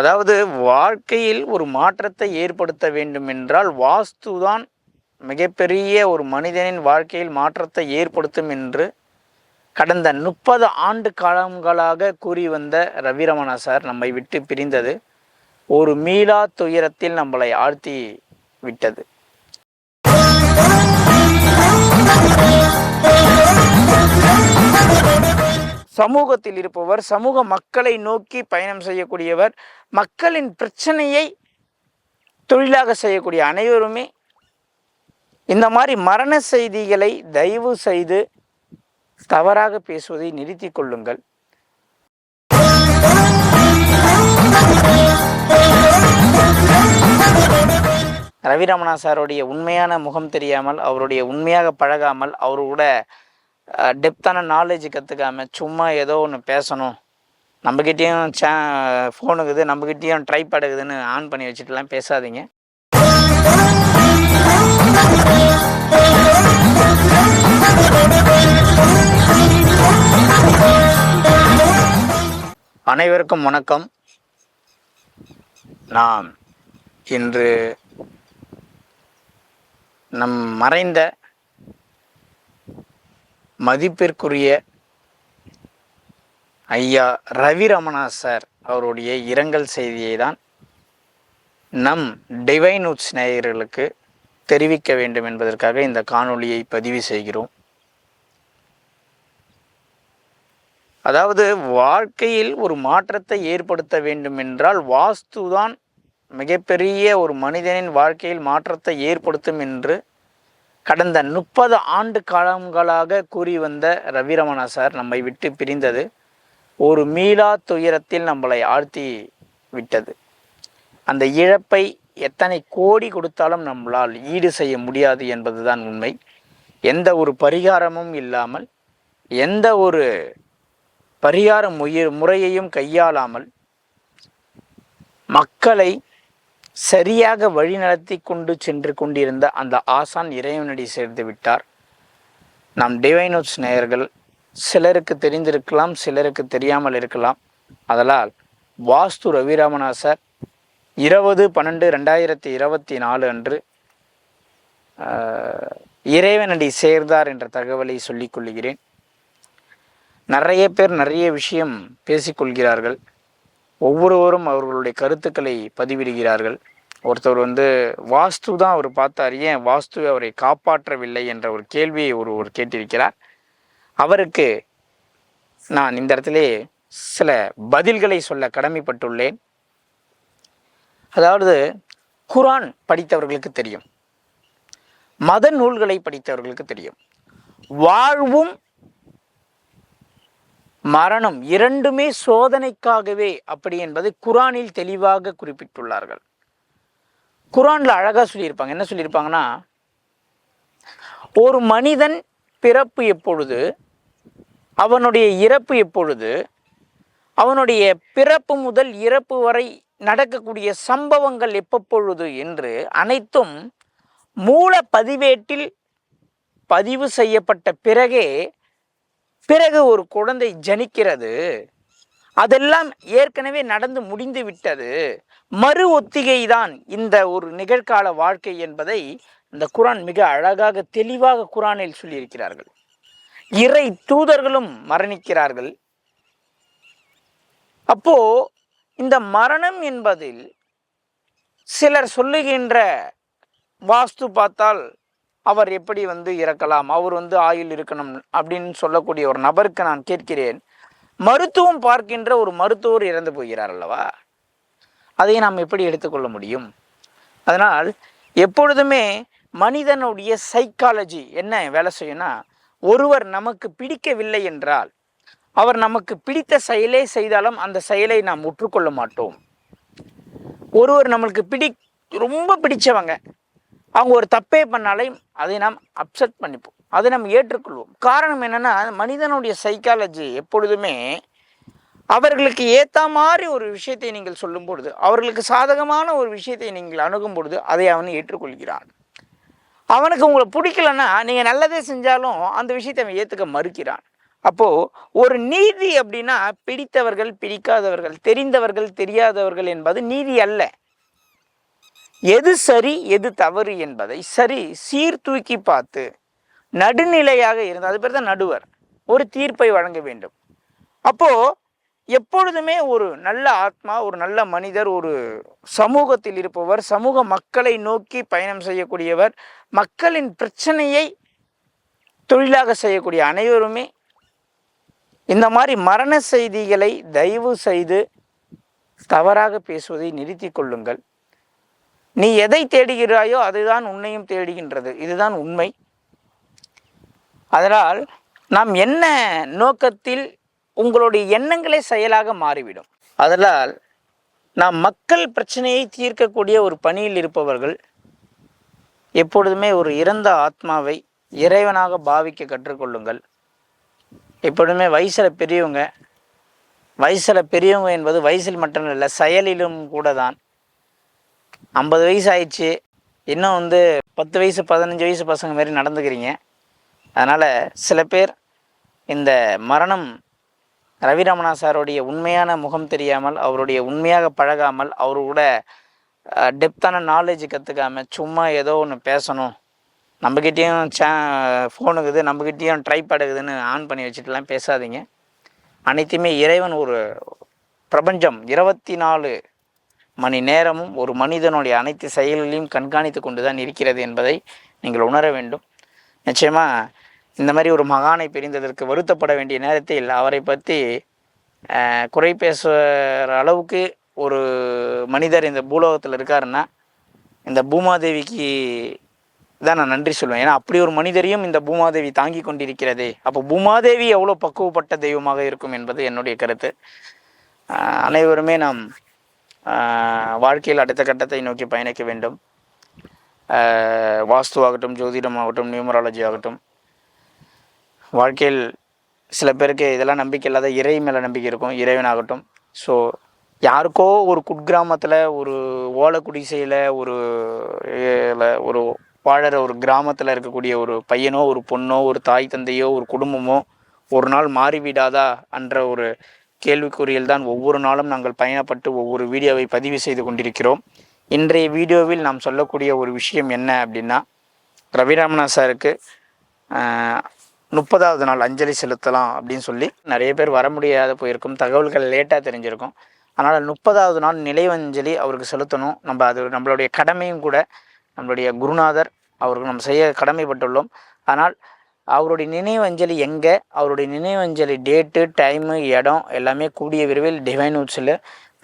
அதாவது வாழ்க்கையில் ஒரு மாற்றத்தை ஏற்படுத்த வேண்டும் என்றால் வாஸ்து தான் மிகப்பெரிய ஒரு மனிதனின் வாழ்க்கையில் மாற்றத்தை ஏற்படுத்தும் என்று கடந்த முப்பது ஆண்டு காலங்களாக கூறி வந்த ரவிரமணா சார் நம்மை விட்டு பிரிந்தது. ஒரு மீளா துயரத்தில் நம்மளை ஆழ்த்தி விட்டது. சமூகத்தில் இருப்பவர் சமூக மக்களை நோக்கி பயணம் செய்யக்கூடியவர் மக்களின் பிரச்சனையை தொழிலாக செய்யக்கூடிய அனைவருமே இந்த மாதிரி மரண செய்திகளை தயவு செய்து தவறாக பேசுவதை நிறுத்தி கொள்ளுங்கள். ரவிரமணா சாருடைய உண்மையான முகம் தெரியாமல் அவருடைய உண்மையாக பழகாமல் அவரு கூட டெப்த்தான நாலேஜ் கற்றுக்காம சும்மா ஏதோ ஒன்று பேசணும். நம்மக்கிட்டேயும் சே ஃபோனுக்குது நம்மக்கிட்டேயும் ட்ரைபேட் இருக்குதுன்னு ஆன் பண்ணி வச்சுட்டுலாம் பேசாதீங்க. அனைவருக்கும் வணக்கம். நாம் இன்று நம் மறைந்த மதிப்பிற்குரிய ஐயா ரவி ரமணா சார் அவருடைய இரங்கல் செய்தியை தான் நம் டிவைன் உட்ஸ் நேயர்களுக்கு தெரிவிக்க வேண்டும் என்பதற்காக இந்த காணொளியை பதிவு செய்கிறோம். அதாவது வாழ்க்கையில் ஒரு மாற்றத்தை ஏற்படுத்த வேண்டும் என்றால் வாஸ்து தான் மிகப்பெரிய ஒரு மனிதனின் வாழ்க்கையில் மாற்றத்தை ஏற்படுத்தும் என்று கடந்த முப்பது ஆண்டு காலங்களாக கூறி வந்த ரவிரமணா சார் நம்மை விட்டு பிரிந்தது. ஒரு மீளா துயரத்தில் நம்மளை ஆழ்த்தி விட்டது. அந்த இழப்பை எத்தனை கோடி கொடுத்தாலும் நம்மளால் ஈடு செய்ய முடியாது என்பதுதான் உண்மை. எந்த ஒரு பரிகாரமும் இல்லாமல் எந்த ஒரு பரிகார முய முறையையும் கையாளாமல் மக்களை சரியாக வழிநடத்தி கொண்டு சென்று கொண்டிருந்த அந்த ஆசான் இறைவனடி சேர்ந்து விட்டார். நம் டிவைனோட்ஸ் நேயர்கள் சிலருக்கு தெரிந்திருக்கலாம் சிலருக்கு தெரியாமல் இருக்கலாம். அதனால் வாஸ்து ரவிராமநாசர் இருபது பன்னெண்டு ரெண்டாயிரத்தி இருபத்தி நாலு அன்று இறைவனடி சேர்ந்தார் என்ற தகவலை சொல்லிக் கொள்கிறேன். நிறைய பேர் நிறைய விஷயம் பேசிக்கொள்கிறார்கள் ஒவ்வொருவரும் அவர்களுடைய கருத்துக்களை பதிவிடுகிறார்கள். ஒருத்தர் வந்து வாஸ்து தான் அவர் பார்த்தார். ஏன் வாஸ்து அவரை காப்பாற்றவில்லை? என்ற ஒரு கேள்வியை ஒருவர் கேட்டிருக்கிறார். அவருக்கு நான் இந்த இடத்திலே சில பதில்களை சொல்ல கடமைப்பட்டுள்ளேன். அதாவது குரான் படித்தவர்களுக்கு தெரியும். மத நூல்களை படித்தவர்களுக்கு தெரியும். வாழ்வும் மரணம் இரண்டுமே சோதனைக்காகவே அப்படி என்பதை குரானில் தெளிவாக குறிப்பிட்டுள்ளார்கள். குரான்ல அழகாக சொல்லியிருப்பாங்க. என்ன சொல்லியிருப்பாங்கன்னா ஒரு மனிதன் பிறப்பு எப்பொழுது அவனுடைய இறப்பு எப்பொழுது அவனுடைய பிறப்பு முதல் இறப்பு வரை நடக்கக்கூடிய சம்பவங்கள் எப்பப்பொழுது என்று அனைத்தும் மூல பதிவேட்டில் பதிவு செய்யப்பட்ட பிறகே பிறகு ஒரு குழந்தை ஜனிக்கிறது. அதெல்லாம் ஏற்கனவே நடந்து முடிந்து விட்டது. மறு ஒத்திகை தான் இந்த ஒரு நிகழ்கால வாழ்க்கை என்பதை இந்த குரான் மிக அழகாக தெளிவாக குரானில் சொல்லியிருக்கிறார்கள். இறை தூதர்களும் மரணிக்கிறார்கள். அப்போ இந்த மரணம் என்பதில் சிலர் சொல்லுகின்ற வாஸ்து பார்த்தால் அவர் எப்படி வந்து இறக்கலாம்? அவர் வந்து ஆயுள் இருக்கணும் அப்படின்னு சொல்லக்கூடிய ஒரு நபருக்கு நான் கேட்கிறேன். மருத்துவம் பார்க்கின்ற ஒரு மருத்துவர் இறந்து போகிறார் அல்லவா? அதை நாம் எப்படி எடுத்துக்கொள்ள முடியும்? அதனால் எப்பொழுதுமே மனிதனுடைய சைக்காலஜி என்ன வேலை செய்யும்னா ஒருவர் நமக்கு பிடிக்கவில்லை என்றால் அவர் நமக்கு பிடித்த செயலே செய்தாலும் அந்த செயலை நாம் உற்றுக்கொள்ள மாட்டோம். ஒருவர் நம்மளுக்கு பிடி ரொம்ப பிடிச்சவங்க. அவங்க ஒரு தப்பே பண்ணாலும் அதை நாம் அப்செட் பண்ணிப்போம். அதை நம்ம ஏற்றுக்கொள்வோம். காரணம் என்னென்னா மனிதனுடைய சைக்காலஜி எப்பொழுதுமே அவர்களுக்கு ஏற்ற மாதிரி ஒரு விஷயத்தை நீங்கள் சொல்லும் பொழுது அவர்களுக்கு சாதகமான ஒரு விஷயத்தை நீங்கள் அணுகும் பொழுது அதை அவன் ஏற்றுக்கொள்கிறான். அவனுக்கு உங்களை பிடிக்கலன்னா நீங்கள் நல்லதே செஞ்சாலும் அந்த விஷயத்தை அவன் ஏற்றுக்க மறுக்கிறான். அப்போது ஒரு நீதி அப்படின்னா பிடித்தவர்கள் பிடிக்காதவர்கள் தெரிந்தவர்கள் தெரியாதவர்கள் என்பது நீதி அல்ல. எது சரி எது தவறு என்பதை சரி சீர்தூக்கி பார்த்து நடுநிலையாக இருந்து அது பேர் தான் நடுவர் ஒரு தீர்ப்பை வழங்க வேண்டும். அப்போது எப்பொழுதுமே ஒரு நல்ல ஆத்மா ஒரு நல்ல மனிதர் ஒரு சமூகத்தில் இருப்பவர் சமூக மக்களை நோக்கி பயணம் செய்யக்கூடியவர் மக்களின் பிரச்சனையை தொழிலாக செய்யக்கூடிய அனைவருமே இந்த மாதிரி மரண செய்திகளை தயவு செய்து தவறாக பேசுவதை நிறுத்தி கொள்ளுங்கள். நீ எதை தேடுகிறாயோ அதுதான் உன்னையும் தேடுகின்றது. இதுதான் உண்மை. அதனால் நாம் என்ன நோக்கத்தில் உங்களுடைய எண்ணங்களே செயலாக மாறிவிடும். அதனால் நாம் மக்கள் பிரச்சனையை தீர்க்கக்கூடிய ஒரு பணியில் இருப்பவர்கள் எப்பொழுதுமே ஒரு இறந்த ஆத்மாவை இறைவனாக பாவிக்க கற்றுக்கொள்ளுங்கள். எப்பொழுதுமே வயசில் பெரியவங்க வயசில் பெரியவங்க என்பது வயசில் மட்டும் இல்லை செயலிலும் கூட தான் ஐம்பது வயசு ஆயிடுச்சு இன்னும் வந்து பத்து வயசு பதினஞ்சு வயசு பசங்க மாரி நடந்துக்கிறீங்க. அதனால் சில பேர் இந்த மரணம் ரவிரமணா சாருடைய உண்மையான முகம் தெரியாமல் அவருடைய உண்மையாக பழகாமல் அவரு கூட டெப்த்தான நாலேஜ் கற்றுக்காமல் சும்மா ஏதோ ஒன்று பேசணும். நம்மக்கிட்டேயும் சே ஃபோனுக்குது நம்மக்கிட்டேயும் ட்ரை இருக்குதுன்னு ஆன் பண்ணி வச்சுட்டுலாம் பேசாதீங்க. அனைத்துமே இறைவன் ஒரு பிரபஞ்சம். இருபத்தி நாலு மணி நேரமும் ஒரு மனிதனுடைய அனைத்து செயல்களையும் கண்காணித்து கொண்டு தான் இருக்கிறது என்பதை நீங்கள் உணர வேண்டும். நிச்சயமாக இந்த மாதிரி ஒரு மகானை பிரிந்ததற்கு வருத்தப்பட வேண்டிய நேரத்தில் அவரை பற்றி குறை பேசுகிற அளவுக்கு ஒரு மனிதர் இந்த பூலோகத்தில் இருக்காருன்னா இந்த பூமாதேவிக்கு தான் நான் நன்றி சொல்லுவேன் ஏன்னா அப்படி ஒரு மனிதரையும் இந்த பூமாதேவி தாங்கி கொண்டிருக்கிறதே. அப்போ பூமாதேவி எவ்வளோ பக்குவப்பட்ட தெய்வமாக இருக்கும் என்பது என்னுடைய கருத்து. அனைவருமே நாம் வாழ்க்கையில் அடுத்த கட்டத்தை நோக்கி பயணிக்க வேண்டும். வாஸ்துவாகட்டும் ஜோதிடம் ஆகட்டும் நியூமராலஜி ஆகட்டும். வாழ்க்கையில் சில பேருக்கு இதெல்லாம் நம்பிக்கை இல்லாத இறை மேலே நம்பிக்கை இருக்கும் இறைவனாகட்டும். ஸோ யாருக்கோ ஒரு குட்கிராமத்தில் ஒரு ஓலை குடிசையில் ஒரு ஒரு வாழற ஒரு கிராமத்தில் இருக்கக்கூடிய ஒரு பையனோ ஒரு பொண்ணோ ஒரு தாய் தந்தையோ ஒரு குடும்பமோ ஒரு நாள் மாறிவிடாதா? என்ற ஒரு கேள்விக்குறியில் தான் ஒவ்வொரு நாளும் நாங்கள் பயணப்பட்டு ஒவ்வொரு வீடியோவை பதிவு செய்து கொண்டிருக்கிறோம். இன்றைய வீடியோவில் நாம் சொல்லக்கூடிய ஒரு விஷயம் என்ன அப்படின்னா ரவிராமனா சாருக்கு முப்பதாவது நாள் அஞ்சலி செலுத்தலாம் அப்படின்னு சொல்லி நிறைய பேர் வர முடியாத போயிருக்கும். தகவல்கள் லேட்டாக தெரிஞ்சிருக்கும். அதனால் முப்பதாவது நாள் நினைவஞ்சலி அவருக்கு செலுத்தணும். நம்ம அது நம்மளுடைய கடமையும் கூட நம்மளுடைய குருநாதர் அவருக்கு நம்ம செய்ய கடமைப்பட்டுள்ளோம். ஆனால் அவருடைய நினைவஞ்சலி எங்கே? அவருடைய நினைவஞ்சலி டேட்டு டைமு இடம் எல்லாமே கூடிய விரைவில் டிவைன் உட்ஸில்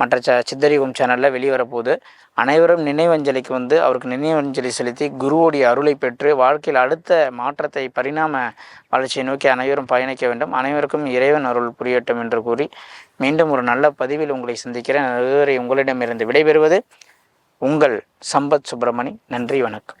மற்ற ச சித்தரிகம் சேனலில் வெளிவரப்போகுது. அனைவரும் நினைவஞ்சலிக்கு வந்து அவருக்கு நினைவஞ்சலி செலுத்தி குருவோடைய அருளை பெற்று வாழ்க்கையில் அடுத்த மாற்றத்தை பரிணாம வளர்ச்சியை நோக்கி அனைவரும் பயணிக்க வேண்டும். அனைவருக்கும் இறைவன் அருள் புரியட்டும் என்று கூறி மீண்டும் ஒரு நல்ல பதிவில் உங்களை சந்திக்கிறேன். அதுவரை உங்களிடமிருந்து விடைபெறுவது உங்கள் சம்பத் சுப்பிரமணி நன்றி வணக்கம்.